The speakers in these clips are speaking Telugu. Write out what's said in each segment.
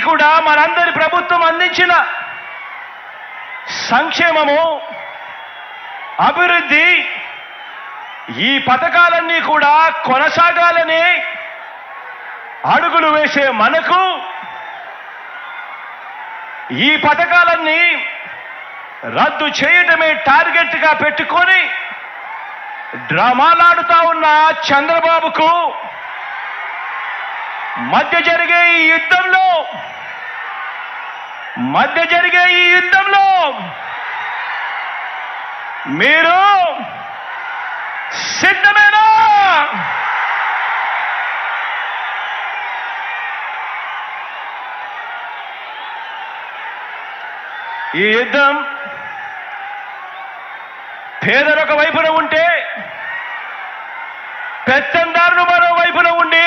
కూడా మనందరి ప్రభుత్వం అందించిన సంక్షేమము అభివృద్ధి ఈ పథకాలన్నీ కూడా కొనసాగాలని అడుగులు వేసే మనకు ఈ పథకాలన్నీ రద్దు చేయటమే టార్గెట్గా పెట్టుకొని డ్రామాలాడుతా ఉన్న చంద్రబాబుకు మధ్య జరిగే ఈ యుద్ధంలో మధ్య జరిగే ఈ యుద్ధంలో మీరు సిద్ధమేనా? ఈ యుద్ధం పేదరొక వైపున ఉంటే పెత్తందారులు మరో వైపున ఉండి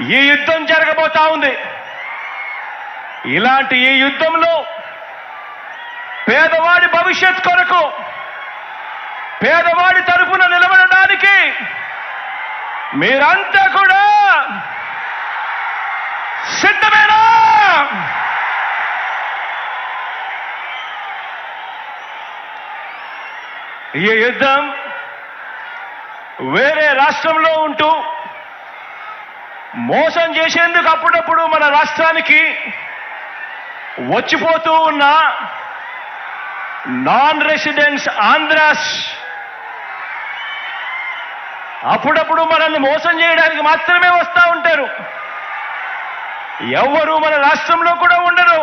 ఈ యుద్ధం జరగబోతా ఉంది. ఇలాంటి ఈ యుద్ధంలో పేదవాడి భవిష్యత్ కొరకు పేదవాడి తరఫున నిలబడడానికి మీరంతా కూడా సిద్ధమేనా? ఈ యుద్ధం వేరే రాష్ట్రంలో ఉంటూ మోసం చేసేందుకు అప్పుడప్పుడు మన రాష్ట్రానికి వచ్చిపోతూ ఉన్న నాన్ రెసిడెంట్స్ ఆంధ్రాస్ అప్పుడప్పుడు మనల్ని మోసం చేయడానికి మాత్రమే వస్తూ ఉంటారు. ఎవరు మన రాష్ట్రంలో కూడా ఉండరు.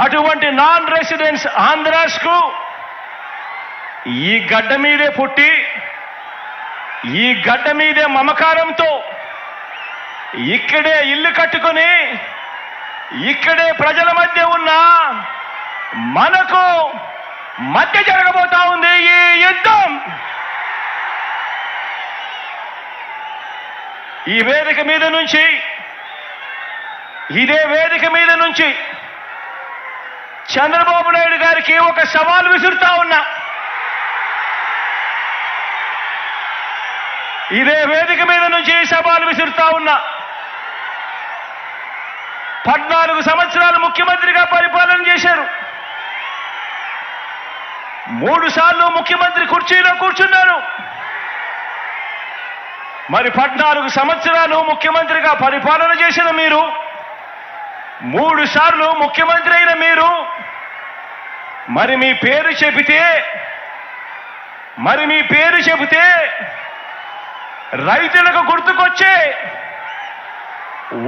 అటువంటి నాన్ రెసిడెంట్స్ ఆంధ్రాస్కు ఈ గడ్డ మీదే పుట్టి ఈ గడ్డ మీదే మమకారంతో ఇక్కడే ఇల్లు కట్టుకొని ఇక్కడే ప్రజల మధ్య ఉన్న మనకు మధ్య జరగబోతా ఉంది ఈ యుద్ధం. ఈ వేదిక మీద నుంచి ఇదే వేదిక మీద నుంచి చంద్రబాబు నాయుడు గారికి ఒక సవాల్ విసురుతా ఉన్నా. ఇదే వేదిక మీద నుంచి సవాల్ విసురుతా ఉన్నా. పద్నాలుగు సంవత్సరాలు ముఖ్యమంత్రిగా పరిపాలన చేశారు. మూడు సార్లు ముఖ్యమంత్రి కుర్చీలో కూర్చున్నారు. మరి పద్నాలుగు సంవత్సరాలు ముఖ్యమంత్రిగా పరిపాలన చేసిన మీరు మూడు సార్లు ముఖ్యమంత్రి అయిన మీరు మరి మీ పేరు చెబితే మరి మీ పేరు చెబితే రైతులకు గుర్తుకొచ్చే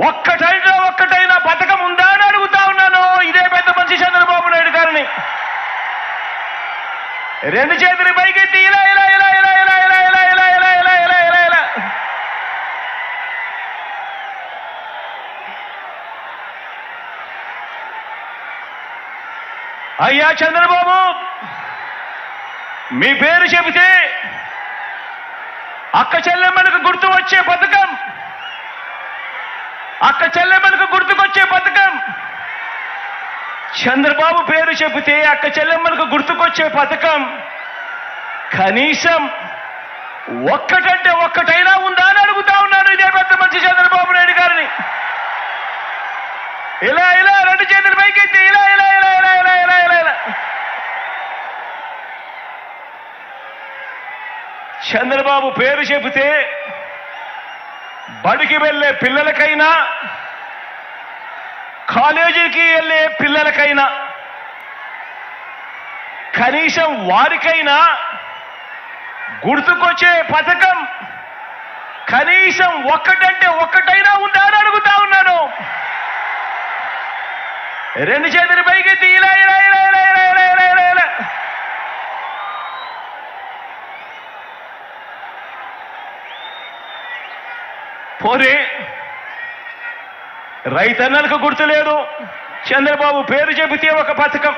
ఒక్కటైనా ఒక్కటైనా పథకం ఉందా అని అడుగుతా ఉన్నాను ఇదే పెద్ద మనిషి చంద్రబాబు నాయుడు గారిని రెండు చేతులు పైకెత్తి ఇలా ఇలా ఇలా ఇలా ఇలా ఇలా ఇలా ఇలా ఇలా ఇలా ఇలా ఇలా ఇలా అయ్యా చంద్రబాబు మీ పేరు చెబితే అక్క చెల్లెమ్మలకు గుర్తు వచ్చే పథకం అక్క చెల్లెమ్మలకు గుర్తుకొచ్చే పథకం. చంద్రబాబు పేరు చెబితే అక్క చెల్లెమ్మలకు గుర్తుకొచ్చే పథకం. కనీసం ఒక్కటంటే ఒక్కటైనా ఉందా అని అడుగుతా ఉన్నాను ఇదే పెద్ద మంచి చంద్రబాబు నాయుడు గారిని. ఇలా ఇలా రెండు చేతులు పైకెత్తి ఇలా ఇలా ఇలా ఇలా ఇలా ఇలా ఇలా ఇలా. చంద్రబాబు పేరు చెబితే బడికి వెళ్ళే పిల్లలకైనా కాలేజీకి వెళ్ళే పిల్లలకైనా కనీసం వారికైనా గుర్తుకొచ్చే పథకం కనీసం ఒక్కటంటే ఒక్కటైనా ఉందా అని అడుగుతా ఉన్నాను. రెండు చేతులు పైకి ఇలా ఇలా ఇలా పోరే రైతన్నలకు గుర్తులేదు. చంద్రబాబు పేరు చెబితే ఒక పథకం.